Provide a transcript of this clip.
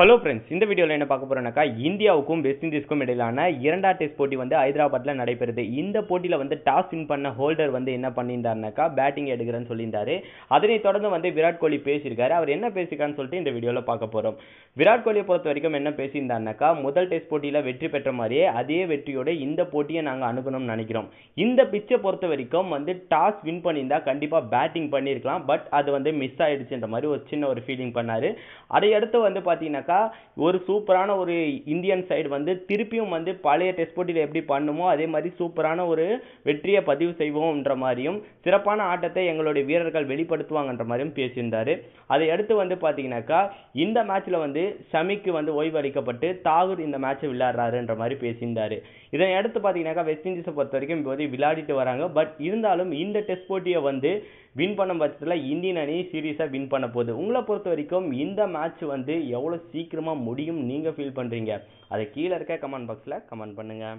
Hello friends இந்த வீடியோவில் என்ன பார்க்க போகிறோம்னாக்கா இந்தியாவுக்கும் வெஸ்ட் இண்டீஸ்க்கும் இடையிலான இரண்டாம் டெஸ்ட் போட்டி வந்து ஹைதராபாத்தில் நடைபெறுது. இந்த போட்டியில் வந்து டாஸ் வின் பண்ண ஹோல்டர் வந்து என்ன பண்ணியிருந்தாருனாக்கா பேட்டிங் எடுக்கிறேன்னு சொல்லியிருந்தாரு. அதனைத் தொடர்ந்து வந்து விராட் கோலி பேசியிருக்காரு. அவர் என்ன பேசியிருக்கான்னு சொல்லிட்டு இந்த வீடியோவில் பார்க்க போகிறோம் விராட் கோலியை பொறுத்த வரைக்கும் என்ன பேசியிருந்தாருனாக்கா முதல் டெஸ்ட் போட்டியில் வெற்றி பெற்ற மாதிரியே அதே வெற்றியோட இந்த போட்டியை நாங்கள் அணுகணும்னு நினைக்கிறோம். இந்த பிச்சை பொறுத்த வரைக்கும் வந்து டாஸ் வின் பண்ணியிருந்தால் கண்டிப்பாக பேட்டிங் பண்ணியிருக்கலாம். பட் அது வந்து மிஸ் ஆகிடுச்சுன்ற மாதிரி ஒரு சின்ன ஒரு ஃபீலிங் பண்ணார். அதை அடுத்து வந்து பார்த்தீங்கன்னாக்கா ஒரு சூப்பரான ஒரு இந்தியன் சைடு வந்து திருப்பியும் வந்து பழைய டெஸ்ட் போட்டியில் எப்படி பண்ணுமோ அதே மாதிரி சூப்பரான ஒரு வெற்றியை பதிவு செய்வோம்ன்ற மாதிரியும் சிறப்பான ஆட்டத்தை எங்களுடைய வீரர்கள் வெளிப்படுத்துவாங்கன்ற மாதிரியும் பேசியிருந்தார். அதை அடுத்து வந்து பார்த்தீங்கன்னாக்கா இந்த மேட்ச்சில் வந்து ஷமிக்கு வந்து ஓய்வு அளிக்கப்பட்டு தாகூர் இந்த மேட்சை விளையாடுறாருன்ற மாதிரி பேசியிருந்தார். இதனை அடுத்து பார்த்தீங்கன்னாக்கா வெஸ்ட் இண்டீஸை பொறுத்த வரைக்கும் இப்போது விளையாடிட்டு வராங்க. பட் இருந்தாலும் இந்த டெஸ்ட் போட்டியை வந்து வின் பண்ண பட்சத்தில் இந்தியன் அணி சீரீஸை வின் பண்ண போகுது. உங்களை பொறுத்த வரைக்கும் இந்த மேட்ச் வந்து எவ்வளோ சீக்கிரமாக முடியும் நீங்கள் ஃபீல் பண்ணுறீங்க அதை கீழே இருக்க கமெண்ட் பாக்ஸில் கமெண்ட் பண்ணுங்கள்